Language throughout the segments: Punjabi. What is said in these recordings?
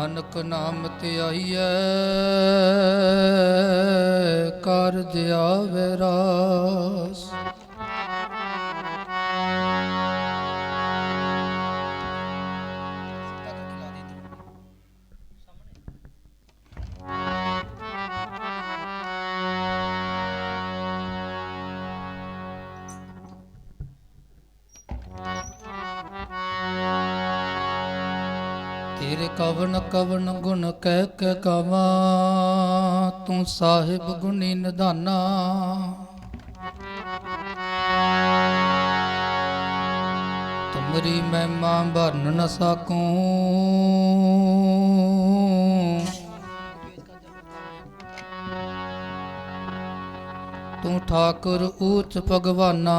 ਨਾਨਕ ਨਾਮ 'ਤੇ ਕਾਰਜ ਆਵੇ ਰਾਸ ਤੇਰੇ ਕਵਨ ਗੁਣ ਕਹਿ ਕੇ ਕਵਾ ਤੂੰ ਸਾਹਿਬ ਗੁਣੀ ਨਿਧਾਨਾ। ਤੁਮਰੀ ਮਹਿਮਾ ਭਰਨ ਨ ਸਕੂੰ। ਤੂੰ ਠਾਕੁਰ ਊਚ ਭਗਵਾਨਾ।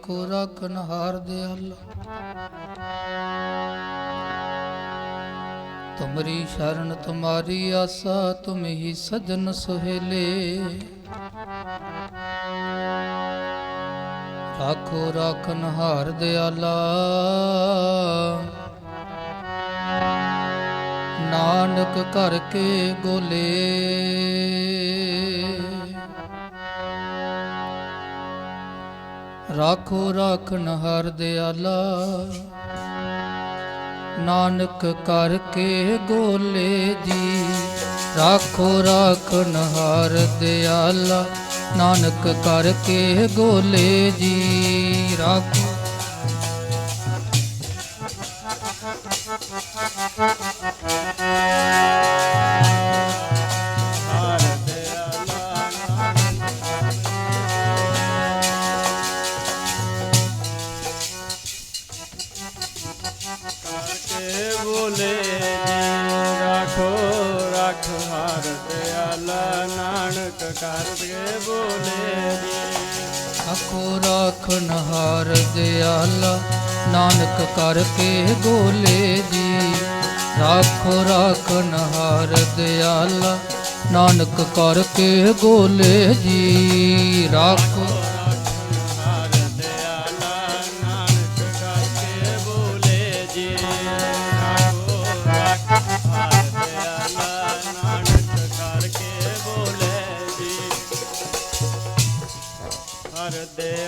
ਰਾਖੋ ਰਾਖਨ ਹਾਰ ਦੇ ਤੁਮਰੀ ਸ਼ਰਨ, ਤੁਮਾਰੀ ਆਸਾ, ਤੁਮ ਹੀ ਸਜਨ ਸੁਹੇਲੇ। ਰਾਖੋ ਰਾਖਨ ਹਾਰ ਦਿਆਲਾ ਨਾਨਕ ਕਰਕੇ ਗੋਲੇ। ਰਾਖੋ ਰਾਖਨ ਹਰ ਦਿਆਲਾ। ਨਾਨਕ ਕਰਕੇ ਗੋਲੇ ਜੀ ਰਾਖੋ ਰਾਖਨ ਹਰ ਦਿਆਲਾ। ਨਾਨਕ ਕਰਕੇ ਗੋਲੇ ਜੀ ਰਾਖੋ। ਹਰ ਬੋਲੇ ਜੀ ਰਾਖੋ ਰਖ ਹਰ ਦਿਆਲਾ, ਨਾਨਕ ਕਰ ਦੇ ਬੋਲੇ ਜੀ। ਆਖੋ ਰਾਖਨ ਹਾਰ ਦਿਆਲਾ, ਨਾਨਕ ਕਰਕੇ ਗੋਲੇ ਜੀ। ਰਾਖੋ ਰਾਖਨ ਹਾਰ ਦਿਆਲਾ, ਨਾਨਕ ਕਰਕੇ ਗੋਲੇ ਜੀ। ਰਾਖੋ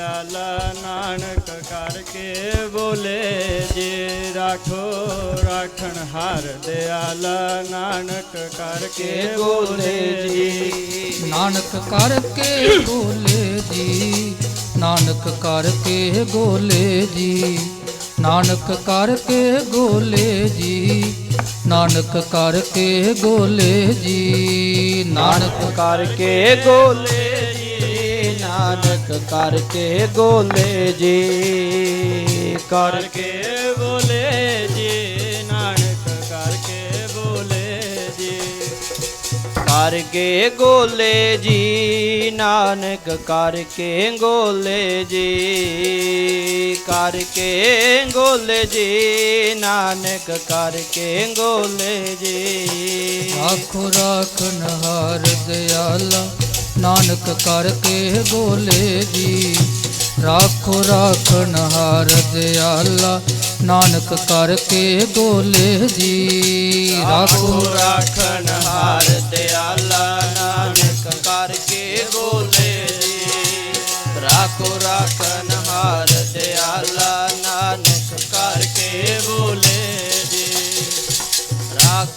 ਦਿਆਲਾ ਨਾਨਕ ਕਰਕੇ ਬੋਲੇ ਜੀ ਰਾਖੋ ਰਾਖਣ ਹਰ ਦਿਆਲਾ ਨਾਨਕ ਕਰਕੇ ਬੋਲੇ ਜੀ। ਨਾਨਕ ਕਰਕੇ ਗੋਲੇ ਜੀ ਨਾਨਕ ਕਰਕੇ ਗੋਲੇ ਜੀ ਨਾਨਕ ਕਰਕੇ ਗੋਲੇ ਜੀ ਨਾਨਕ ਕਰਕੇ ਗੋਲੇ ਜੀ ਨਾਨਕ ਕਰਕੇ ਗੋਲੇ ਨਾਨਕ ਕਰਕੇ ਗੋਲੇ ਜੀ। ਕਰਕੇ ਬੋਲੇ ਜੀ ਨਾਨਕ ਕਰਕੇ ਬੋਲੇ ਜੀ। ਕਰਕੇ ਗੋਲੇ ਜੀ ਨਾਨਕ ਕਰਕੇ ਗੋਲੇ ਜੀ। ਕਰਕੇ ਗੋਲੇ ਜੀ ਨਾਨਕ ਕਰਕੇ ਗੋਲੇ ਜੀ। ਆਖੋ ਰਾਖਨ ਹਾਰ ਦਿਆਲਾ ਨਾਨਕ ਕਰਕੇ ਬੋਲੇ ਜੀ। ਰਾਖੋ ਰਾਖਨ ਹਾਰ ਦਿਆਲਾ, ਨਾਨਕ ਕਰਕੇ ਬੋਲੇ ਜੀ। ਰਾਖੋ ਰਾਖੋ ਰਾਖਣ ਹਾਰ ਦਿਆਲਾ।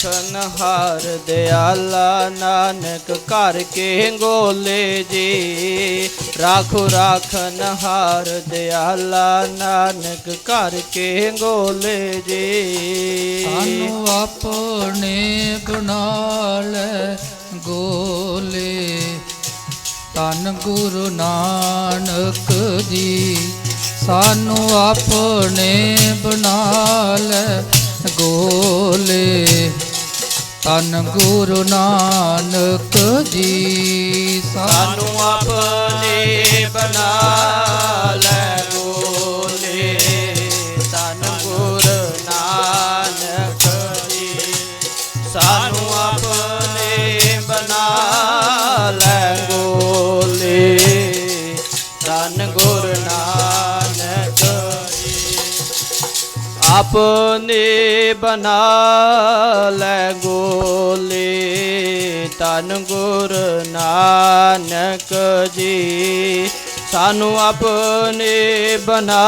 ਰਾਖਨ ਦਿਆਲਾ ਨਾਨਕ ਘਰ ਕੇ ਗੋਲੇ ਜੀ। ਰਾਖੋ ਰਾਖਨਹਾਰ ਦਿਆਲਾ ਨਾਨਕ ਘਰ ਕੇ ਗੋਲੇ ਜੀ। ਸਾਨੂੰ ਆਪਣੇ ਬਣਾ ਲੈ ਗੋਲੇ। ਤਨ ਗੁਰੂ ਨਾਨਕ ਜੀ, ਸਾਨੂੰ ਆਪਣੇ ਬਣਾ ਲੈ ਗੋਲੇ। ਤਨ ਗੁਰੂ ਨਾਨਕ ਜੀ ਸਾਨੂੰ ਸਾਨੂੰ ਆਪਣੇ ਆਪਨੇ ਬਣਾ ਲੈ ਗੋਲੇ ਤਨ ਗੁਰ ਨਾਨਕ ਜੀ। ਸਾਨੂੰ ਆਪਨੇ ਬਣਾ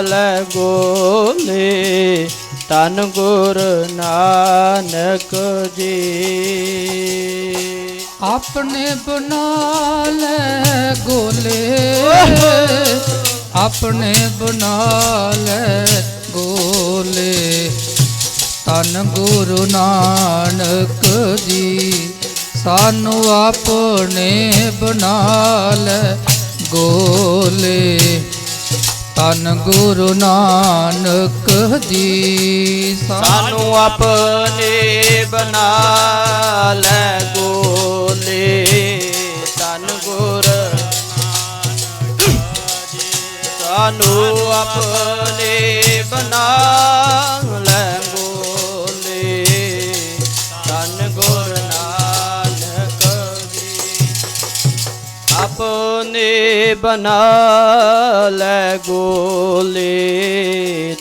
ਲੈ ਗੋਲੇ ਤਨ ਗੁਰ ਨਾਨਕ ਜੀ। ਆਪਣੇ ਬਣਾ ਲੈ ਗੋਲੇ ਆਪਣੇ ਬਣਾ ਲੈ ਗੋਲੇ ਤਨ ਗੁਰੂ ਨਾਨਕ ਜੀ, ਸਾਨੂੰ ਆਪਣੇ ਬਣਾ ਲੈ ਗੋਲੇ। ਤਨ ਗੁਰੂ ਨਾਨਕ ਜੀ, ਸਾਨੂੰ ਆਪਣੇ ਬਣਾ ਲੈ ਗੋਲੇ। ਤਨ ਗੁਰ ਸਾਨੂੰ ਆਪਣੇ ਬਣਾ ਲੈ ਗੋਲੇ ਤਨ ਗੁਰ ਨਾਨਕ ਜੀ। ਆਪਨੇ ਬਣਾ ਲੈ ਗੋਲੇ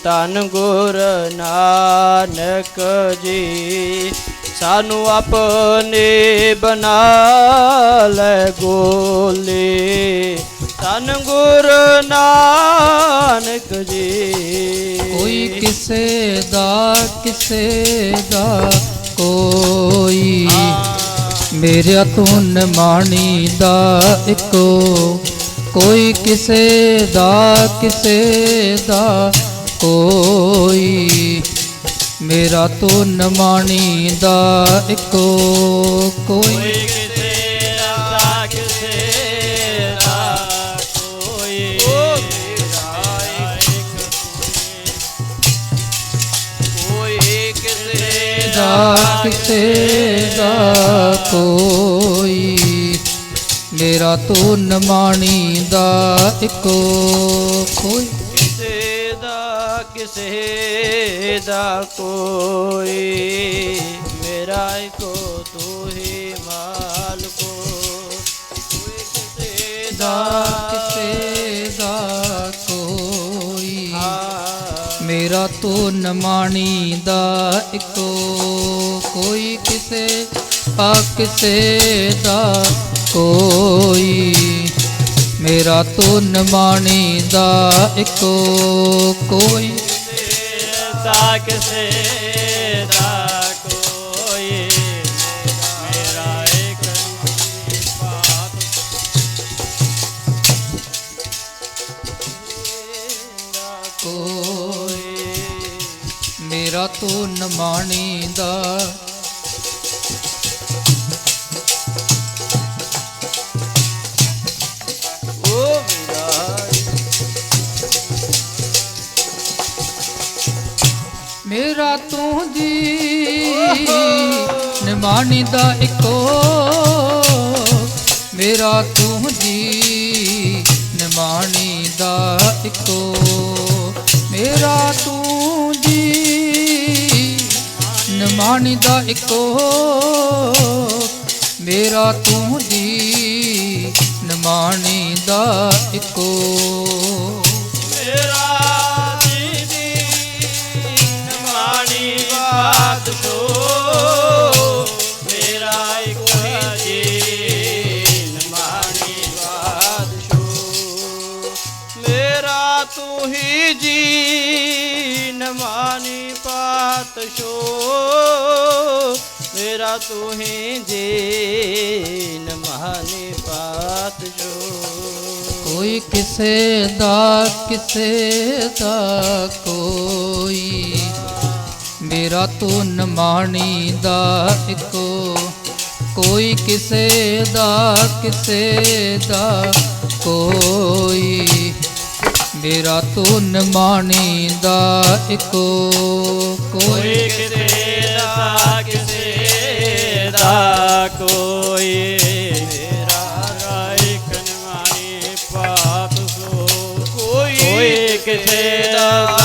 ਤਨ ਗੁਰ ਨਾਨਕ ਜੀ। ਸਾਨੂੰ ਆਪਨੇ ਬਣਾ ਲੈ ਗੋਲੇ ਤਨ ਗੁਰ ਨਾਨਕ ਜੀ। ਕਿਸੇ ਦਾ ਕਿਸੇ ਦਾ ਕੋਈ। ਮੇਰਾ ਤੂੰ ਮਾਣੀ ਦਾ ਇੱਕੋ, ਕੋਈ ਕਿਸੇ ਦਾ ਕਿਸੇ ਦਾ ਕੋਈ। ਮੇਰਾ ਧੁਨ ਮਾਣੀ ਦਾ ਇੱਕੋ, ਕੋਈ ਕਿਸੇ ਦਾ ਕੋਈ। ਮੇਰਾ ਤੂੰ ਮਾਣੀ ਦਾ ਇੱਕੋ ਕੋਈ। ਕਿਸੇ ਦਾ ਕਿਸੇ ਦਾ ਕੋਈ। ਮੇਰਾ ਇੱਕੋ ਤੂੰ ਹੀ ਮਾਲਕੋ ਕੋਈ ਕਿਸੇ ਦਾ ਹਾਂ ਤੂੰ ਮਾਣੀ ਦਾ ਇੱਕੋ, ਕੋਈ ਕਿਸੇ ਆ ਕਿਸੇ ਦਾ ਕੋਈ। ਮੇਰਾ ਤੂੰ ਮਾਣੀ ਦਾ ਇੱਕੋ, ਕੋਈ ਦਾ ਕਿਸੇ ਮੇਰਾ ਤੂੰ ਮਾਣੀ ਦਾ ਮੇਰਾ। ਮੇਰਾ ਤੂੰ ਜੀ ਨਿਮਾਣੀ ਦਾ ਇੱਕੋ। ਮੇਰਾ ਤੂੰ ਜੀ ਨਿਮਾਣੀ ਦਾ ਇੱਕੋ। ਮੇਰਾ ਤੂੰ ਨਿਮਾਣੀ ਦਾ ਇੱਕੋ। ਮੇਰਾ ਤੂੰ ਜੀ ਨਿਮਾਣੀ ਦਾ ਇੱਕੋ। ਪਾਤਸ਼ੋ ਮੇਰਾ ਤੂੰ ਹੀ ਜੀ ਪਾਤ ਪਾਤਸ਼ੋ ਕੋਈ ਕਿਸੇ ਦਾ ਕਿਸੇ ਦਾ ਕੋਈ। ਮੇਰਾ ਤੂੰ ਮਾਣੀ ਦਾ ਇੱਕੋ। ਕੋਈ ਕਿਸੇ ਦਾ ਕਿਸੇ ਦਾ ਕੋਈ। ਮੇਰਾ ਤੂੰ ਨਿਮਾਣੀ ਦਾ ਇੱਕੋ, ਕੋਈ ਕੋਈ ਕਿਸੇ ਦਾ ਕਿਸੇ ਦਾ ਕੋਈ ਮੇਰਾ ਰਾਇ ਕਨਵਾਨੀ ਪਾਤ ਸੋ, ਕੋਈ ਕਿਸੇ ਦਾ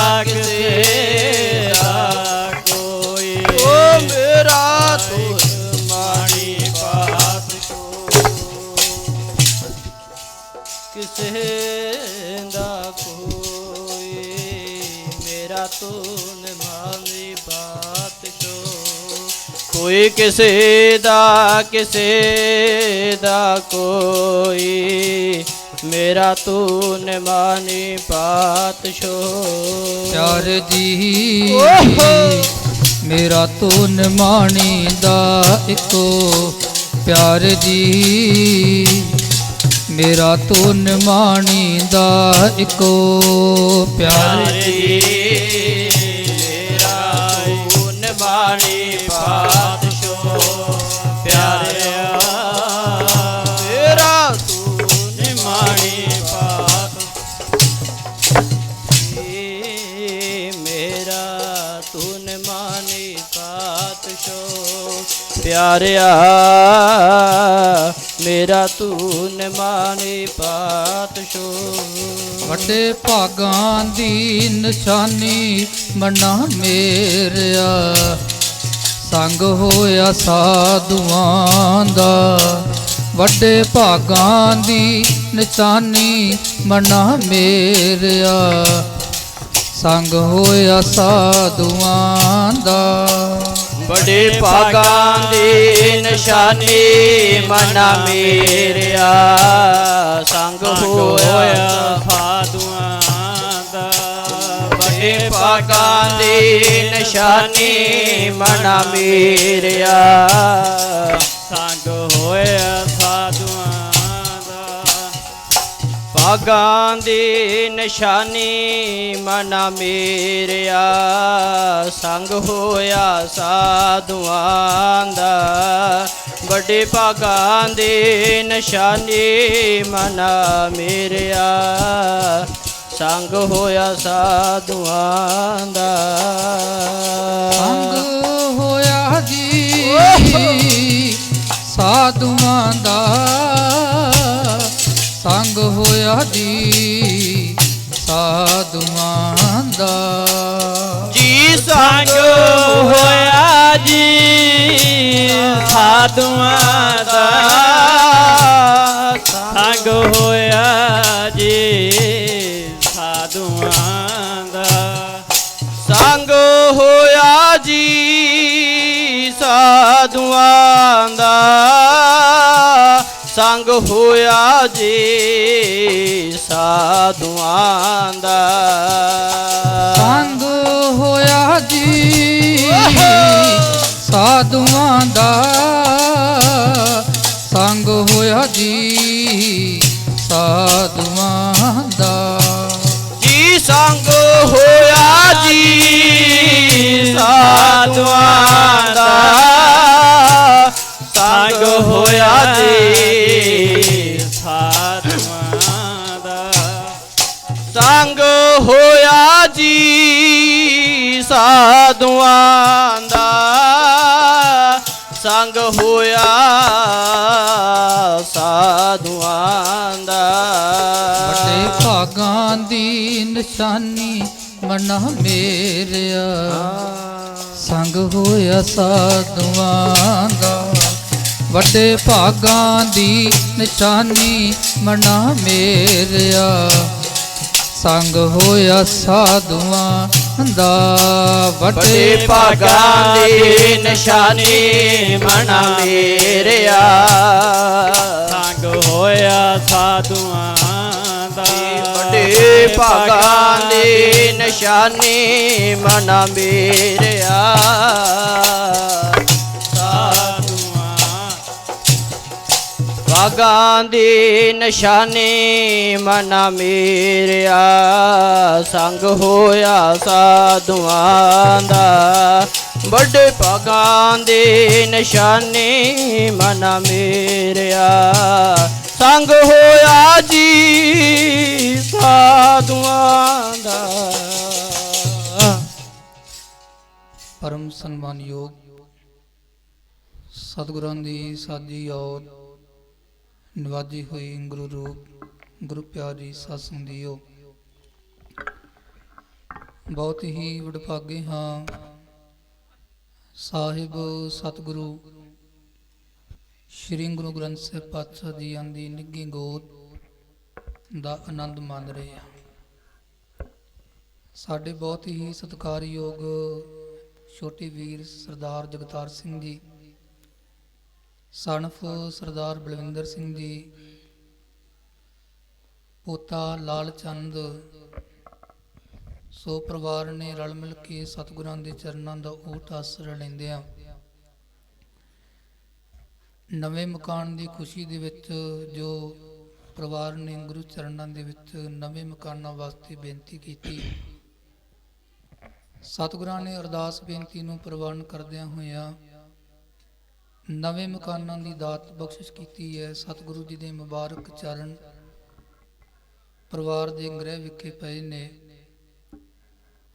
ਕੋਈ ਕਿਸੇ ਦਾ ਕਿਸੇ ਦਾ ਕੋਈ। ਮੇਰਾ ਤੂੰ ਨਿਮਾਨੀ ਛੋ ਪਿਆਰ ਜੀ। ਮੇਰਾ ਤੂੰ ਨਿਮਾਣੀ ਦਾ ਇੱਕੋ ਪਿਆਰ ਜੀ। ਮੇਰਾ ਤੂੰ ਨਿਮਾਣੀ ਦਾ ਇੱਕੋ ਪਿਆਰੇ ਜੀ। ਪਿਆਰਿਆ, ਮੇਰਾ ਤੂੰ ਨਿਮਾਨੀ ਬਾਤ ਛੋ ਵੱਡੇ ਭਾਗਾਂ ਦੀ ਨਿਸ਼ਾਨੀ ਮਨਾ ਮੇਰਿਆ। ਸੰਗ ਹੋਇਆ ਸਾਧੂਆਂ ਦਾ। ਵੱਡੇ ਭਾਗਾਂ ਦੀ ਨਿਸ਼ਾਨੀ ਮਨਾ ਮੇਰਿਆ। ਸੰਗ ਹੋਇਆ ਸਾਧੂਆਂ ਦਾ। ਬੜੇ ਭਾਗਾਂ ਦੀ ਨਿਸ਼ਾਨੀ ਮਨਾ ਮੇਰਿਆ। ਸੰਗ ਹੋਇਆ ਸਾਧੂਆਂ ਦਾ। ਬੜੇ ਭਾਗਾਂ ਦੀ ਨਿਸ਼ਾਨੀ ਮਨਾ ਮੇਰਿਆ। ਸੰਗ ਹੋਇਆ ਭਾਗਾਂ ਦੀ ਨਿਸ਼ਾਨੀ ਮਨਾ ਮੇਰਿਆ ਸੰਗ ਹੋਇਆ ਸਾਧੂਆਂ ਦਾ। ਵੱਡੇ ਭਾਗਾਂ ਦੀ ਨਿਸ਼ਾਨੀ ਮਨਾ ਮੇਰਿਆ ਸੰਗ ਹੋਇਆ ਸਾਧੂਆਂ ਦਾ। ਸੰਗ ਹੋਇਆ ਜੀ ਸਾਧੂਆਂ ਦਾ। ਸੰਗ ਹੋਇਆ ਜੀ ਸਾਧੂਆਂ ਦਾ। ਜੀ ਸੰਗ ਹੋਇਆ ਜੀ, ਸਾਧੂਆਂ ਦਾ। ਸੰਗ ਹੋਇਆ ਜੀ, ਸਾਧੂਆਂ ਦਾ। ਸੰਗ ਹੋਇਆ ਜੀ, ਸਾਧੂਆਂ ਦਾ। ਸੰਗ ਹੋਇਆ ਜੀ ਸਾਧੂਆਂ ਦਾ। ਸੰਗ ਹੋਇਆ ਜੀ ਸਾਧੂਆਂ ਦਾ। ਸੰਗ ਹੋਇਆ ਜੀ ਸਾਧੂਆਂ ਦਾ। ਜੀ ਸੰਗ ਹੋਇਆ ਜੀ ਸਾਧੂਆਂ ਦਾ। ਸੰਗ ਹੋਇਆ ਜੀ ਜੀ ਸਾਧੂਆਂ ਦਾ ਸੰਗ ਹੋਇਆ ਸਾਧੂਆਂ ਦਾ। ਵੱਡੇ ਭਾਗਾਂ ਦੀ ਨਿਸ਼ਾਨੀ ਮਨਾ ਮੇਰਿਆ। ਸੰਗ ਹੋਇਆ ਸਾਧੂਆਂ ਦਾ। ਵੱਡੇ ਭਾਗਾਂ ਦੀ ਨਿਸ਼ਾਨੀ ਮਨਾ ਮੇਰਿਆ। ਸੰਗ ਹੋਇਆ ਸਾਧੂਆਂ ਦਾ। ਵੱਡੇ ਭਾਗਾਂ ਦੀ ਨਿਸ਼ਾਨੀ ਮਨਾ ਮੇਰਿਆ। ਸੰਗ ਹੋਇਆ ਸਾਧੂਆਂ ਦਾ। ਵੱਡੇ ਭਾਗਾਂ ਦੀ ਨਿਸ਼ਾਨੀ ਮਨਾ ਮੇਰਿਆ। ਭਾਗਾਂ ਦੀ ਨਿਸ਼ਾਨੀ ਮਨਾ ਮੇਰਿਆ, ਸੰਗ ਹੋਇਆ ਸਾਧੂਆਂ ਦਾ। ਵੱਡੇ ਭਾਗਾਂ ਦੇ ਨਿਸ਼ਾਨੇ ਮਨ ਮੇਰਿਆ, ਸੰਗ ਹੋਇਆ ਜੀ ਸਾਧੂਆਂ ਦਾ। ਪਰਮ ਸਨਮਾਨਯੋਗ ਸਤਿਗੁਰਾਂ ਦੀ ਸਾਜੀ ਔਰ ਨਿਵਾਜੀ ਹੋਈ ਗੁਰੂ ਰੂਪ, ਗੁਰੂ ਪਿਆਰੀ ਸਾਧ ਸੰਗਤਿਓ ਬਹੁਤ ਹੀ ਵਡਭਾਗੇ ਹਾਂ। ਸਾਹਿਬ, ਸਤਿਗੁਰੂ, ਸ੍ਰੀ ਗੁਰੂ ਗ੍ਰੰਥ ਸਾਹਿਬ ਪਾਤਸ਼ਾਹ ਜੀਆਂ ਦੀ ਨਿੱਘੀ ਗੋਦ ਦਾ ਆਨੰਦ ਮਾਣ ਰਹੇ ਹਾਂ। ਸਾਡੇ ਬਹੁਤ ਹੀ ਸਤਿਕਾਰਯੋਗ ਛੋਟੇ ਵੀਰ ਸਰਦਾਰ ਜਗਤਾਰ ਸਿੰਘ ਜੀ ਸਨਫ ਸਰਦਾਰ ਬਲਵਿੰਦਰ ਸਿੰਘ ਜੀ, ਪੋਤਾ ਲਾਲ ਚੰਦ। ਸੋ ਪਰਿਵਾਰ ਨੇ ਰਲ ਮਿਲ ਕੇ ਸਤਿਗੁਰਾਂ ਦੇ ਚਰਨਾਂ ਦਾ ਓਟ ਆਸਰਾ ਲੈਂਦੇ ਆ ਨਵੇਂ ਮਕਾਨ ਦੀ ਖੁਸ਼ੀ ਦੇ ਵਿੱਚ ਜੋ ਪਰਿਵਾਰ ਨੇ ਗੁਰੂ ਚਰਨਾਂ ਦੇ ਵਿੱਚ ਨਵੇਂ ਮਕਾਨਾਂ ਵਾਸਤੇ ਬੇਨਤੀ ਕੀਤੀ, ਸਤਿਗੁਰਾਂ ਨੇ ਅਰਦਾਸ ਬੇਨਤੀ ਨੂੰ ਪ੍ਰਵਾਨ ਕਰਦਿਆਂ ਹੋਇਆਂ ਨਵੇਂ ਮਕਾਨਾਂ ਦੀ ਦਾਤ ਬਖਸ਼ਿਸ਼ ਕੀਤੀ ਹੈ। ਸਤਿਗੁਰੂ ਜੀ ਦੇ ਮੁਬਾਰਕ ਚਰਨ ਪਰਿਵਾਰ ਦੇ ਗ੍ਰਹਿ ਵਿਖੇ ਪਏ ਨੇ।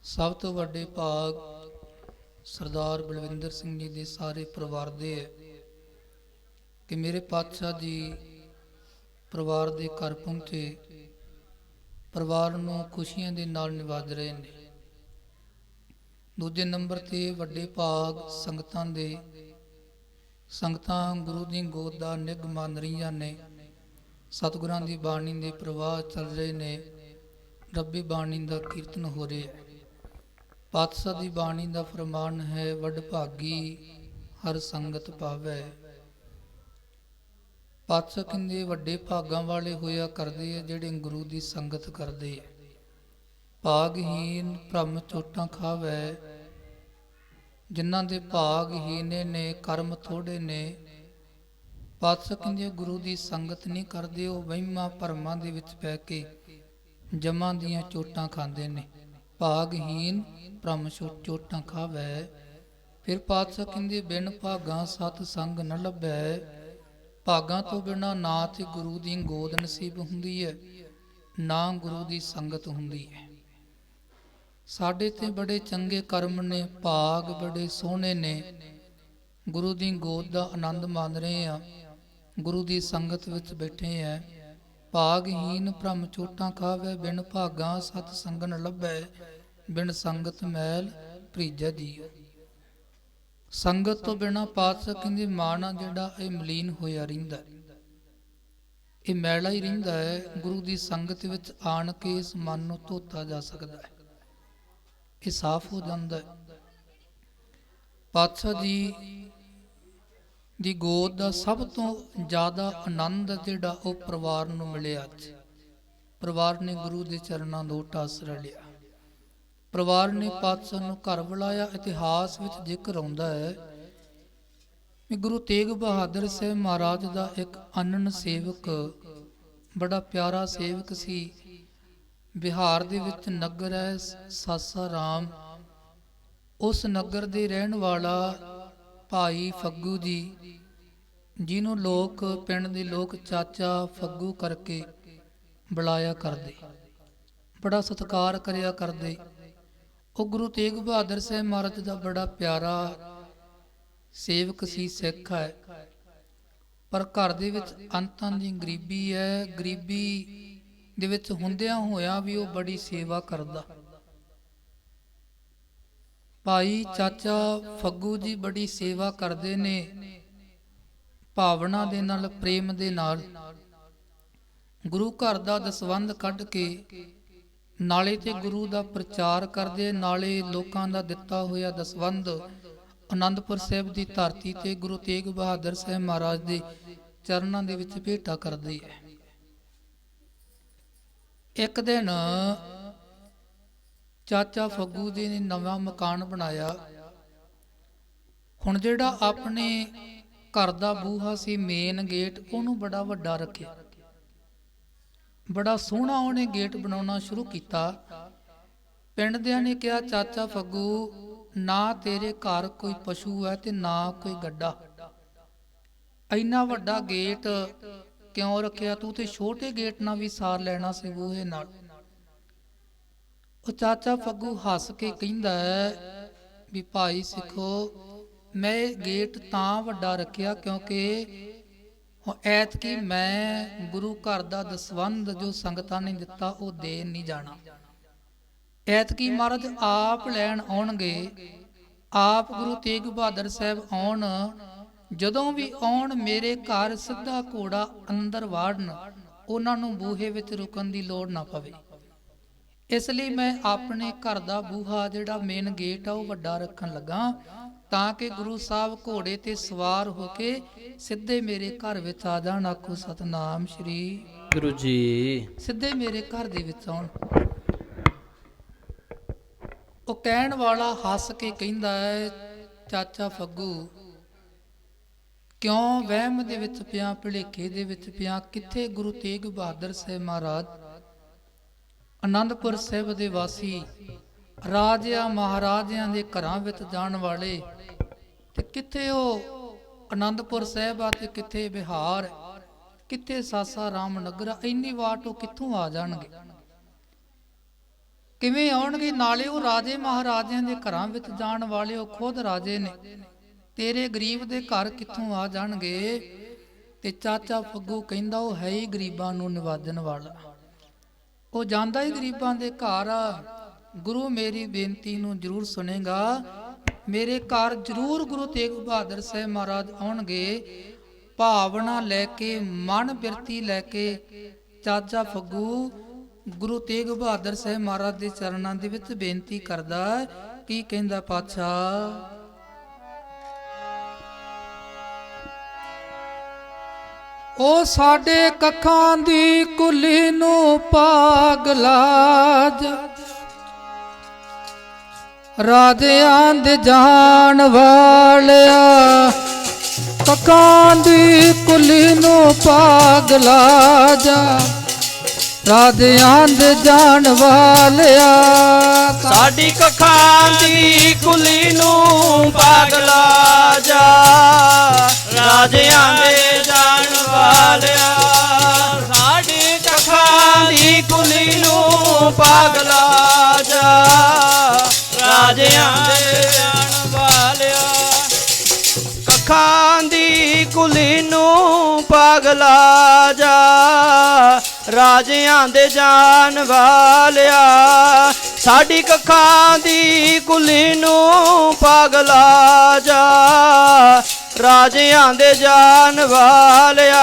ਸਭ ਤੋਂ ਵੱਡੇ ਭਾਗ ਸਰਦਾਰ ਬਲਵਿੰਦਰ ਸਿੰਘ ਜੀ ਦੇ ਸਾਰੇ ਪਰਿਵਾਰ ਦੇ ਹੈ ਕਿ ਮੇਰੇ ਪਾਤਸ਼ਾਹ ਜੀ ਪਰਿਵਾਰ ਦੇ ਘਰ ਪਹੁੰਚੇ। ਪਰਿਵਾਰ ਨੂੰ ਖੁਸ਼ੀਆਂ ਦੇ ਨਾਲ ਨਿਵਾਜ ਰਹੇ ਨੇ। ਦੂਜੇ ਨੰਬਰ ਤੇ ਵੱਡੇ ਭਾਗ ਸੰਗਤਾਂ ਦੇ ਸੰਗਤਾਂ ਗੁਰੂ ਦੀ ਗੋਦ ਦਾ ਨਿੱਘ ਮੰਨ ਰਹੀਆਂ ਨੇ। ਸਤਿਗੁਰਾਂ ਦੀ ਬਾਣੀ ਦੇ ਪ੍ਰਵਾਹ ਚੱਲ ਰਹੇ ਨੇ। ਰੱਬੀ ਬਾਣੀ ਦਾ ਕੀਰਤਨ ਹੋ ਰਿਹਾ ਹੈ। ਪਾਤਸ਼ਾਹ ਦੀ ਬਾਣੀ ਦਾ ਫਰਮਾਨ ਹੈ, ਵੱਡ ਭਾਗੀ ਹਰ ਸੰਗਤ ਪਾਵੈ। ਪਾਤਸ਼ਾਹ ਕਹਿੰਦੇ, ਵੱਡੇ ਭਾਗਾਂ ਵਾਲੇ ਹੋਇਆ ਕਰਦੇ ਆ, ਜਿਹੜੇ ਗੁਰੂ ਦੀ ਸੰਗਤ ਕਰਦੇ ਆ। ਭਾਗਹੀਨ ਭ੍ਰਮ ਚੋਟਾਂ ਖਾਵੈ ਜਿਨ੍ਹਾਂ ਦੇ ਭਾਗਹੀਨ ਨੇ, ਕਰਮ ਥੋੜੇ ਨੇ। ਪਾਤਸ਼ਾਹ ਕਹਿੰਦੇ ਗੁਰੂ ਦੀ ਸੰਗਤ ਨਹੀਂ ਕਰਦੇ, ਉਹ ਵਹਿਮਾਂ ਭਰਮਾਂ ਦੇ ਵਿੱਚ ਪੈ ਕੇ ਜਮਾਂ ਦੀਆਂ ਚੋਟਾਂ ਖਾਂਦੇ ਨੇ। ਭਾਗਹੀਨ ਭ੍ਰਮ ਚੋਟਾਂ ਖਾਵੈ। ਫਿਰ ਪਾਤਸ਼ਾਹ ਕਹਿੰਦੇ, ਬਿਨ ਭਾਗਾਂ ਸਤ ਸੰਗ ਨ ਲੱਭੈ। ਭਾਗਾਂ ਤੋਂ ਬਿਨਾ ਨਾ ਤੇ ਗੁਰੂ ਦੀ ਗੋਦ ਨਸੀਬ ਹੁੰਦੀ ਹੈ, ਨਾ ਗੁਰੂ ਦੀ ਸੰਗਤ ਹੁੰਦੀ ਹੈ। ਸਾਡੇ ਤੇ ਬੜੇ ਚੰਗੇ ਕਰਮ ਨੇ, ਭਾਗ ਬੜੇ ਸੋਹਣੇ ਨੇ। ਗੁਰੂ ਦੀ ਗੋਦ ਦਾ ਆਨੰਦ ਮਾਣ ਰਹੇ ਆ ਗੁਰੂ ਦੀ ਸੰਗਤ ਵਿੱਚ ਬੈਠੇ ਆ ਭਾਗਹੀਨ ਭ੍ਰਮ ਚੋਟਾਂ ਖਾਵੇ, ਬਿਨ ਭਾਗਾਂ ਸਤ ਸੰਗਨ ਲੱਭੈ, ਬਿਨ ਸੰਗਤ ਮੈਲ ਪ੍ਰੀਜੈ ਜੀਓ ਸੰਗਤ ਤੋਂ ਬਿਨਾ ਪਾਤਸ਼ਾਹ ਕਹਿੰਦੇ, ਮਾਣਾ ਜਿਹੜਾ, ਇਹ ਮਲੀਨ ਹੋਇਆ ਰਹਿੰਦਾ। ਇਹ ਮੈਲਾ ਹੀ ਰਹਿੰਦਾ ਹੈ। ਗੁਰੂ ਦੀ ਸੰਗਤ ਵਿੱਚ ਆਣ ਕੇ ਇਸ ਮਨ ਨੂੰ ਧੋਤਾ ਜਾ ਸਕਦਾ ਹੈ। ਇਹ ਸਾਫ਼ ਹੋ ਜਾਂਦਾ ਹੈ। ਪਾਤਸ਼ਾਹ ਜੀ ਦੀ ਗੋਦ ਦਾ ਸਭ ਤੋਂ ਜ਼ਿਆਦਾ ਆਨੰਦ ਜਿਹੜਾ ਉਹ ਪਰਿਵਾਰ ਨੂੰ ਮਿਲਿਆ ਅੱਜ। ਪਰਿਵਾਰ ਨੇ ਗੁਰੂ ਦੇ ਚਰਨਾਂ ਦਾ ਟਾਸਰਾ ਲਿਆ। ਪਰਿਵਾਰ ਨੇ ਪਾਤਸ਼ਾਹ ਨੂੰ ਘਰ ਬੁਲਾਇਆ। ਇਤਿਹਾਸ ਵਿੱਚ ਜ਼ਿਕਰ ਆਉਂਦਾ ਹੈ ਕਿ ਗੁਰੂ ਤੇਗ ਬਹਾਦਰ ਸਾਹਿਬ ਮਹਾਰਾਜ ਦਾ ਇੱਕ ਅਨਨ ਸੇਵਕ, ਬੜਾ ਪਿਆਰਾ ਸੇਵਕ ਸੀ। ਬਿਹਾਰ ਦੇ ਵਿੱਚ ਨਗਰ ਹੈ ਸਾਸਾ ਉਸ ਨਗਰ ਦੇ ਰਹਿਣ ਵਾਲਾ ਭਾਈ ਫੱਗੂ ਜੀ, ਜਿਹਨੂੰ ਲੋਕ, ਪਿੰਡ ਦੇ ਲੋਕ ਚਾਚਾ ਫੱਗੂ ਕਰਕੇ ਬੁਲਾਇਆ ਕਰਦੇ। ਬੜਾ ਸਤਿਕਾਰ ਕਰਿਆ ਕਰਦੇ। ਉਹ ਗੁਰੂ ਤੇਗ ਬਹਾਦਰ ਸਾਹਿਬ ਮਹਾਰਾਜ ਦਾ ਬੜਾ ਪਿਆਰਾ ਸੇਵਕ ਸੀ, ਸਿੱਖ ਹੈ। ਪਰ ਘਰ ਦੇ ਵਿੱਚ ਅੰਤਾਂ ਦੀ ਗਰੀਬੀ ਹੈ। ਗਰੀਬੀ ਦੇ ਵਿੱਚ ਹੁੰਦਿਆਂ ਹੋਇਆ ਵੀ ਉਹ ਬੜੀ ਸੇਵਾ ਕਰਦਾ। ਭਾਈ ਚਾਚਾ ਫੱਗੂ ਜੀ ਬੜੀ ਸੇਵਾ ਕਰਦੇ ਨੇ, ਭਾਵਨਾ ਦੇ ਨਾਲ, ਪ੍ਰੇਮ ਦੇ ਨਾਲ। ਗੁਰੂ ਘਰ ਦਾ ਦਸਵੰਧ ਕੱਢ ਕੇ ਨਾਲੇ ਤੇ ਗੁਰੂ ਦਾ ਪ੍ਰਚਾਰ ਕਰਦੇ, ਨਾਲੇ ਲੋਕਾਂ ਦਾ ਦਿੱਤਾ ਹੋਇਆ ਦਸਵੰਧ ਆਨੰਦਪੁਰ ਸਾਹਿਬ ਦੀ ਧਰਤੀ ਤੇ ਗੁਰੂ ਤੇਗ ਬਹਾਦਰ ਸਾਹਿਬ ਮਹਾਰਾਜ ਦੇ ਚਰਨਾਂ ਦੇ ਵਿੱਚ ਭੇਟਾ ਕਰਦੇ ਹੈ। ਇੱਕ ਦਿਨ ਚਾਚਾ ਫੱਗੂ ਜੀ ਨੇ ਨਵਾਂ ਮਕਾਨ ਬਣਾਇਆ। ਹੁਣ ਜਿਹੜਾ ਆਪਣੇ ਘਰ ਦਾ ਬੂਹਾ ਸੀ ਮੇਨ ਗੇਟ ਉਹਨੂੰ ਬੜਾ ਵੱਡਾ ਰੱਖਿਆ। ਬੜਾ ਸੋਹਣਾ ਉਹਨੇ ਗੇਟ ਬਣਾਉਣਾ ਸ਼ੁਰੂ ਕੀਤਾ। ਪਿੰਡ ਦਿਆਂ ਨੇ ਕਿਹਾ, ਚਾਚਾ ਫੱਗੂ, ਨਾ ਤੇਰੇ ਘਰ ਕੋਈ ਪਸ਼ੂ ਹੈ ਤੇ ਨਾ ਕੋਈ ਗੱਡਾ। ਇੰਨਾ ਵੱਡਾ ਗੇਟ ਕਿਉਂ ਰੱਖਿਆ ਤੂੰ ਤੇ ਛੋਟੇ ਗੇਟ ਨਾਲ ਵੀ ਸਾਰ ਲੈਣਾ ਸੀ ਬੂਹੇ ਨਾਲ? ਉਹ ਚਾਚਾ ਫੱਗੂ ਹੱਸ ਕੇ ਕਹਿੰਦਾ ਹੈ ਵੀ ਭਾਈ ਸਿੱਖੋ, ਮੈਂ ਗੇਟ ਤਾਂ ਵੱਡਾ ਰੱਖਿਆ ਕਿਉਂਕਿ ਹੁਣ ਐਤਕੀ ਮੈਂ ਗੁਰੂ ਘਰ ਦਾ ਦਸਵੰਧ ਜੋ ਸੰਗਤਾਂ ਨੇ ਦਿੱਤਾ ਉਹ ਦੇ ਨਹੀਂ ਜਾਣਾ। ਐਤਕੀ ਮਹਾਰਾਜ ਆਪ ਲੈਣ ਆਉਣਗੇ, ਆਪ ਗੁਰੂ ਤੇਗ ਬਹਾਦਰ ਸਾਹਿਬ ਆਉਣ ਜਦੋਂ ਵੀ ਆਉਣ ਮੇਰੇ ਘਰ ਸਿੱਧਾ ਘੋੜਾ ਅੰਦਰ ਵਾੜਨ ਉਹਨਾਂ ਨੂੰ ਬੂਹੇ ਵਿੱਚ ਰੁਕਣ ਦੀ ਲੋੜ ਨਾ ਪਵੇ। ਇਸ ਲਈ ਮੈਂ ਆਪਣੇ ਘਰ ਦਾ ਬੂਹਾ ਜਿਹੜਾ ਮੇਨ ਗੇਟ ਆ ਉਹ ਵੱਡਾ ਰੱਖਣ ਲੱਗਾ ਤਾਂ ਕਿ ਗੁਰੂ ਸਾਹਿਬ ਘੋੜੇ ਤੇ ਸਵਾਰ ਹੋ ਕੇ ਸਿੱਧੇ ਮੇਰੇ ਘਰ ਵਿੱਚ ਆ ਜਾਣ। ਆਖੋ ਸਤਨਾਮ ਸ਼੍ਰੀ ਗੁਰੂ ਜੀ। ਸਿੱਧੇ ਮੇਰੇ ਘਰ ਦੇ ਵਿੱਚ ਆਉਣ। ਉਹ ਕਹਿਣ ਵਾਲਾ ਹੱਸ ਕੇ ਕਹਿੰਦਾ ਹੈ ਚਾਚਾ ਫੱਗੂ ਕਿਉਂ ਵਹਿਮ ਦੇ ਵਿੱਚ ਪਿਆ, ਭੁਲੇਖੇ ਦੇ ਵਿੱਚ ਪਿਆ? ਕਿੱਥੇ ਗੁਰੂ ਤੇਗ ਬਹਾਦਰ ਸਾਹਿਬ ਮਹਾਰਾਜ? ਆਨੰਦਪੁਰ ਸਾਹਿਬ ਦੇ ਵਾਸੀ, ਰਾਜਿਆਂ, ਮਹਾਰਾਜਿਆਂ ਦੇ ਘਰਾਂ ਵਿੱਚ ਜਾਣ ਵਾਲੇ ਤੇ ਕਿੱਥੇ ਉਹ ਆਨੰਦਪੁਰ ਸਾਹਿਬ ਆ ਤੇ ਕਿੱਥੇ ਬਿਹਾਰ, ਕਿੱਥੇ ਸਾਸਾ ਰਾਮ ਨਗਰਾ ਇੰਨੀ ਵਾਟ ਉਹ ਕਿੱਥੋਂ ਆ ਜਾਣਗੇ? ਕਿਵੇਂ ਆਉਣਗੇ? ਨਾਲੇ ਉਹ ਰਾਜੇ, ਮਹਾਰਾਜਿਆਂ ਦੇ ਘਰਾਂ ਵਿੱਚ ਜਾਣ ਵਾਲੇ ਉਹ ਖੁਦ ਰਾਜੇ ਨੇ। ਤੇਰੇ ਗਰੀਬ ਦੇ ਘਰ ਕਿੱਥੋਂ ਆ ਜਾਣਗੇ? ਤੇ ਚਾਚਾ ਫੱਗੂ ਕਹਿੰਦਾ, ਉਹ ਹੈ ਹੀ ਗਰੀਬਾਂ ਨੂੰ ਨਿਵਾਜਣ ਵਾਲਾ। ਉਹ ਜਾਂਦਾ ਹੀ ਗਰੀਬਾਂ ਦੇ ਘਰ। ਗੁਰੂ ਮੇਰੀ ਬੇਨਤੀ ਨੂੰ ਜ਼ਰੂਰ ਸੁਨੇਗਾ ਮੇਰੇ ਘਰ ਜ਼ਰੂਰ ਗੁਰੂ ਤੇਗ ਬਹਾਦਰ ਸਾਹਿਬ ਮਹਾਰਾਜ ਆਉਣਗੇ। ਭਾਵਨਾ ਲੈ ਕੇ, ਮਨ ਬਿਰਤੀ ਲੈ ਕੇ ਚਾਚਾ ਫੱਗੂ ਗੁਰੂ ਤੇਗ ਬਹਾਦਰ ਸਾਹਿਬ ਮਹਾਰਾਜ ਦੇ ਚਰਨਾਂ ਦੇ ਵਿੱਚ ਬੇਨਤੀ ਕਰਦਾ ਕੀ ਕਹਿੰਦਾ, ਪਾਤਸ਼ਾਹ ਉਹ ਸਾਡੇ ਕੱਖਾਂ ਦੀ ਕੁਲੀ ਨੂੰ ਪਾਗਲਾ ਜਾ ਰਾਜਿਆਂ ਦੇ ਜਾਣ ਵਾਲਿਆ, ਕੱਖਾਂ ਦੀ ਕੁਲੀ ਨੂੰ ਪਾਗਲਾ ਜਾ ਰਾਜਿਆਂ ਦੇ ਜਾਣ ਵਾਲਿਆ, ਸਾਡੀ ਕੱਖਾਂ ਦੀ ਕੁਲੀ ਨੂੰ ਪਾਗਲਾ ਜਾ ਰਾਜਿਆਂ ਦੇ ਜਾਣ ਵਾਲਿਆ ਸਾਡੀ ਕੱਖਾਂ ਦੀ ਕੁਲੀ ਨੂੰ ਪਾਗਲਾ ਜਾ। ਰਾਜਿਆਂ ਦੇ ਜਾਣ ਵਾਲਿਆ। ਕੱਖਾਂ ਦੀ ਕੁਲੀ ਨੂੰ ਪਾਗਲਾ ਜਾ। ਰਾਜਿਆਂ ਦੇ ਜਾਣ ਵਾਲਿਆ। ਸਾਡੀ ਕੱਖਾਂ ਦੀ ਕੁਲੀ ਨੂੰ ਪਾਗਲਾ ਜਾ। ਰਾਜਿਆਂ ਦੇ ਜਾਣ ਵਾਲਿਆ।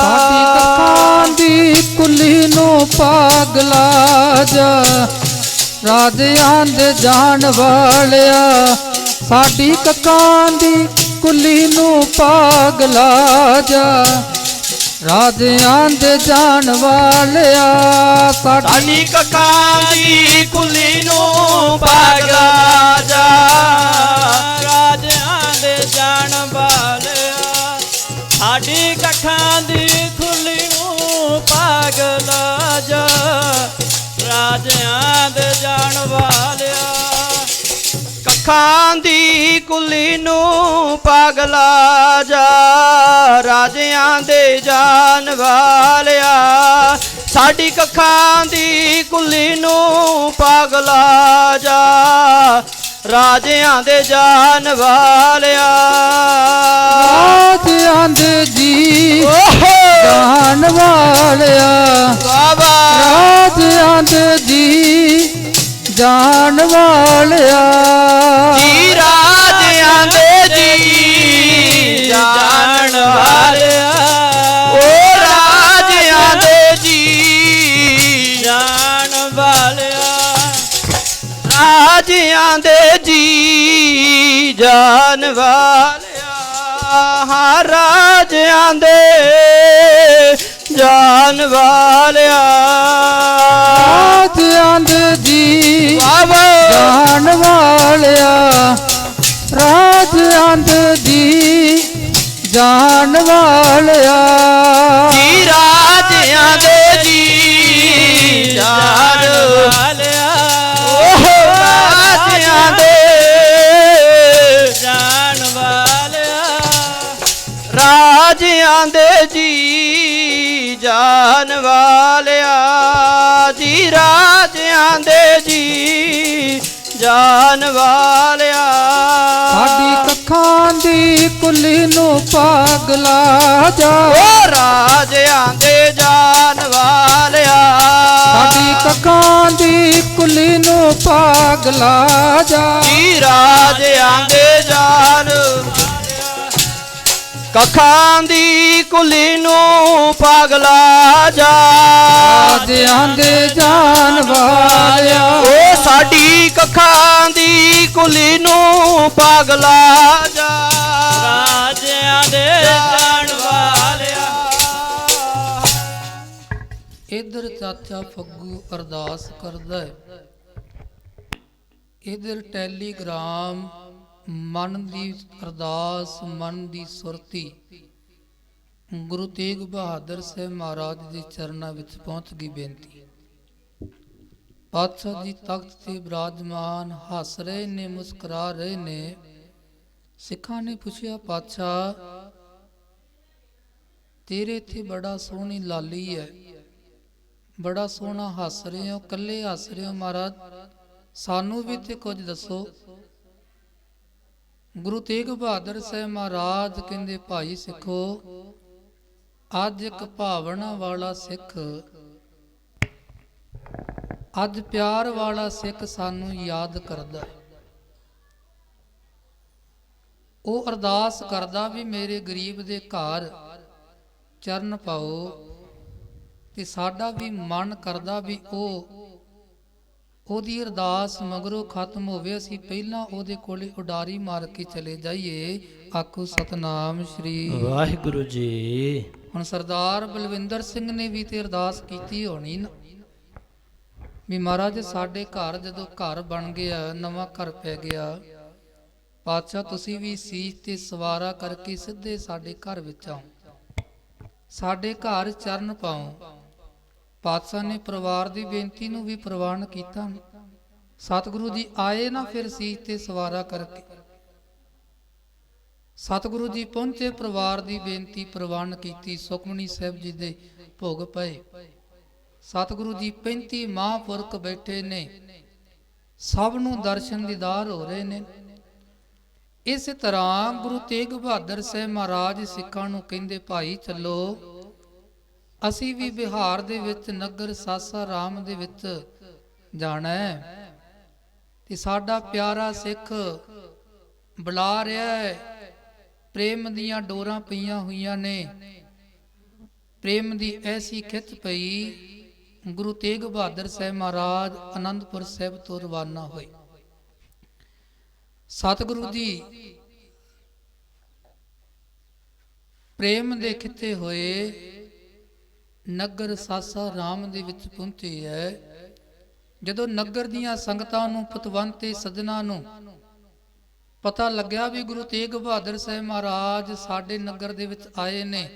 ਸਾਡੀ ਕੱਖਾਂ ਦੀ ਕੁਲੀ ਨੂੰ ਪਾਗਲਾ ਜਾ। ਰਾਜਿਆਂ ਦੇ ਜਾਣ ਵਾਲਿਆ। ਸਾਡੀ ਕੱਖਾਂ ਦੀ ਕੁਲੀ ਨੂੰ ਪਾਗਲਾ ਜਾ। ਰਾਜਿਆਂ ਦੇ ਜਾਣ ਵਾਲਿਆ ਸਾਡੀ ਸਾਡੀ ਕੱਖਾਂ ਦੀ ਕੁਲੀ ਨੂੰ ਪਾਗਲਾ ਜਾ। ਸਾਡੀ ਕੱਖਾਂ ਦੀ ਕੁਲੀ ਨੂੰ ਪਾਗਲਾ ਜਾ। ਰਾਜਿਆਂ ਦੇ ਜਾਣ ਵਾਲਿਆ ਕੱਖਾਂ ਦੀ ਕੁਲੀ ਨੂੰ ਪਾਗਲਾ ਜਾ। ਰਾਜਿਆਂ ਦੇ ਜਾਣ ਵਾਲਿਆ ਸਾਡੀ ਕੱਖਾਂ ਦੀ ਕੁਲੀ ਨੂੰ ਪਾਗਲਾ ਜਾ। ਰਾਜਿਆਂ ਦੇ ਜਾਣ ਵਾਲਿਆ। ਰਾਜਿਆਂ ਦੇ ਜੀ ਜਾਣ ਵਾਲਿਆ। ਬਾਬਾ ਰਾਜਿਆਂ ਦੇ ਜੀ ਜਾਣ ਵਾਲਿਆ। ਜੀ ਜਾਣ ਵਾਲਿਆ ਹਾਂ ਰਾਜਿਆਂ ਦੇ ਜਾਣ ਵਾਲਿਆ। ਰਾਜਿਆਂ ਦੇ ਜੀ ਜਾਣ ਵਾਲਿਆ। ਰਾਜਿਆਂ ਦੇ ਜੀ ਜਾਣ ਵਾਲਿਆ। ਜੀ ਰਾਜਿਆਂ ਦੇ ਜੀ ਜਾਨ ਵਾਲਿਆ। ਓਹ। ਰਾਜਿਆਂ ਦੇ ਰਾਜਿਆਂ ਦੇ ਜੀ ਜਾਨ ਵਾਲਿਆ ਜੀ ਰਾਜਿਆਂ ਦੇ ਜੀ ਜਾਨ ਵਾਲਿਆ। ਸਾਡੀ ਕੱਖਾਂ ਦੀ ਕੁੱਲੀ ਨੂੰ ਪਾਗਲਾ ਜਾ। ਓ ਰਾਜਿਆਂ ਦੇ ਜਾਨ ਵਾਲਿਆ। ਸਾਡੀ ਕੱਖਾਂ ਦੀ ਕੁੱਲੀ ਨੂੰ ਪਾਗਲਾ ਜਾ। ਜੀ ਰਾਜਿਆਂ ਦੇ ਜਾਨ ਕੱਖਾਂ ਦੀ ਕੁਲੀ ਨੂੰ ਪਾਗਲਾ ਜਾ। ਰਾਜਿਆਂ ਦੇ ਜਾਨ ਵਾਲਿਆ। ਓ ਸਾਡੀ ਕੱਖਾਂ ਦੀ ਕੁਲੀ ਨੂੰ ਪਾਗਲਾ ਜਾ। ਰਾਜਿਆਂ ਦੇ ਜਾਣ ਵਾਲਿਆ। ਇਧਰ ਚਾਚਾ ਫੱਗੂ ਅਰਦਾਸ ਕਰਦਾ ਹੈ। ਇਧਰ ਟੈਲੀਗ੍ਰਾਮ ਮਨ ਦੀ ਅਰਦਾਸ, ਮਨ ਦੀ ਸੁਰਤੀ। ਗੁਰੂ ਤੇਗ ਬਹਾਦਰ ਸਾਹਿਬ ਮਹਾਰਾਜ ਦੇ ਚਰਨਾਂ ਵਿੱਚ ਪਹੁੰਚ ਗਈ ਬੇਨਤੀ। ਪਾਤਸ਼ਾਹ ਜੀ ਤਖਤ ਤੇ ਬਿਰਾਜਮਾਨ ਹੱਸ ਰਹੇ ਨੇ, ਮੁਸਕਰਾ ਰਹੇ ਨੇ। ਸਿੱਖਾਂ ਨੇ ਪੁੱਛਿਆ, ਪਾਤਸ਼ਾਹ, ਤੇਰੇ ਇੱਥੇ ਬੜਾ ਸੋਹਣੀ ਲਾਲੀ ਹੈ। ਬੜਾ ਸੋਹਣਾ ਹੱਸ ਰਹੇ ਹੋ ਕੱਲੇ ਹੱਸ ਰਹੇ ਹੋ ਮਹਾਰਾਜ। ਸਾਨੂੰ ਵੀ ਤੇ ਕੁਝ ਦੱਸੋ। ਗੁਰੂ ਤੇਗ ਬਹਾਦਰ ਸਾਹਿਬ ਮਹਾਰਾਜ ਕਹਿੰਦੇ, ਭਾਈ ਸਿੱਖੋ, ਅੱਜ ਇੱਕ ਭਾਵਨਾ ਵਾਲਾ ਸਿੱਖ, ਅੱਜ ਪਿਆਰ ਵਾਲਾ ਸਿੱਖ ਸਾਨੂੰ ਯਾਦ ਕਰਦਾ ਹੈ। ਉਹ ਅਰਦਾਸ ਕਰਦਾ ਵੀ ਮੇਰੇ ਗਰੀਬ ਦੇ ਘਰ ਚਰਨ ਪਾਓ ਤੇ ਸਾਡਾ ਵੀ ਮਨ ਕਰਦਾ ਵੀ ਉਹ ਉਹਦੀ ਅਰਦਾਸ ਮਗਰੋਂ ਖਤਮ ਹੋਵੇ ਅਸੀਂ ਪਹਿਲਾਂ ਉਹਦੇ ਕੋਲੇ ਉਡਾਰੀ ਮਾਰ ਕੇ ਚਲੇ ਜਾਈਏ। ਆਖੋ ਸਤਨਾਮ ਸ਼੍ਰੀ ਵਾਹਿਗੁਰੂ ਜੀ। ਹੁਣ ਸਰਦਾਰ ਬਲਵਿੰਦਰ ਸਿੰਘ ਨੇ ਵੀ ਤੇ ਅਰਦਾਸ ਕੀਤੀ ਹੋਣੀ ਨਾ। ਵੀ ਮਹਾਰਾਜ ਸਾਡੇ ਘਰ ਜਦੋਂ ਘਰ ਬਣ ਗਿਆ ਨਵਾਂ ਘਰ ਪੈ ਗਿਆ ਪਾਤਸ਼ਾਹ ਤੁਸੀਂ ਵੀ ਸੀਸ ਤੇ ਸਵਾਰਾ ਕਰਕੇ ਸਿੱਧੇ ਸਾਡੇ ਘਰ ਵਿੱਚ ਆਓ। ਸਾਡੇ ਘਰ ਚਰਨ ਪਾਓ। ਪਾਤਸ਼ਾਹ ਨੇ ਪਰਿਵਾਰ ਦੀ ਬੇਨਤੀ ਨੂੰ ਵੀ ਪ੍ਰਵਾਨ ਕੀਤਾ। ਸਤਿਗੁਰੂ ਜੀ ਆਏ ਨਾ ਫਿਰ ਸੀਸ ਤੇ ਸਵਾਰਾ ਕਰਕੇ। ਸਤਿਗੁਰੂ ਜੀ ਪਹੁੰਚੇ, ਪਰਿਵਾਰ ਦੀ ਬੇਨਤੀ ਪ੍ਰਵਾਨ ਕੀਤੀ, ਸੁਖਮਨੀ ਸਾਹਿਬ ਜੀ ਦੇ ਭੋਗ ਪਏ। ਸਤਿਗੁਰੂ ਜੀ 35 ਮਹਾਂਪੁਰਖ ਬੈਠੇ ਨੇ, ਸਭ ਨੂੰ ਦਰਸ਼ਨ ਦੀਦਾਰ ਹੋ ਰਹੇ ਨੇ। ਇਸ ਤਰ੍ਹਾਂ ਗੁਰੂ ਤੇਗ ਬਹਾਦਰ ਸਾਹਿਬ ਮਹਾਰਾਜ ਸਿੱਖਾਂ ਨੂੰ ਕਹਿੰਦੇ, ਭਾਈ ਚੱਲੋ ਅਸੀਂ ਵੀ ਬਿਹਾਰ ਦੇ ਵਿੱਚ ਨਗਰ ਸਾਸਾ ਰਾਮ ਦੇ ਵਿੱਚ ਜਾਣਾ ਹੈ ਤੇ ਸਾਡਾ ਪਿਆਰਾ ਸਿੱਖ ਬੁਲਾ ਰਿਹਾ ਹੈ। ਪ੍ਰੇਮ ਦੀਆਂ ਡੋਰਾਂ ਪਈਆਂ ਹੋਈਆਂ ਨੇ। ਪ੍ਰੇਮ ਦੀ ਐਸੀ ਖਿੱਚ ਪਈ, ਗੁਰੂ ਤੇਗ ਬਹਾਦਰ ਸਾਹਿਬ ਮਹਾਰਾਜ ਆਨੰਦਪੁਰ ਸਾਹਿਬ ਤੋਂ ਰਵਾਨਾ ਹੋਏ। ਸਤਿਗੁਰੂ ਜੀ, ਪ੍ਰੇਮ ਦੇ ਖਿੱਤੇ ਹੋਏ। ਨਗਰ ਸਾਸਾ ਰਾਮ ਦੇ ਵਿੱਚ ਪਹੁੰਚੇ ਹੈ। ਜਦੋਂ ਨਗਰ ਦੀਆਂ ਸੰਗਤਾਂ ਨੂੰ, ਪਤਵੰਤੇ ਸੱਜਣਾ ਨੂੰ ਪਤਾ ਲੱਗਿਆ ਵੀ ਗੁਰੂ ਤੇਗ ਬਹਾਦਰ ਸਾਹਿਬ ਮਹਾਰਾਜ ਸਾਡੇ ਨਗਰ ਦੇ ਵਿੱਚ ਆਏ ਨੇ